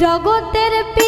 জগতের পি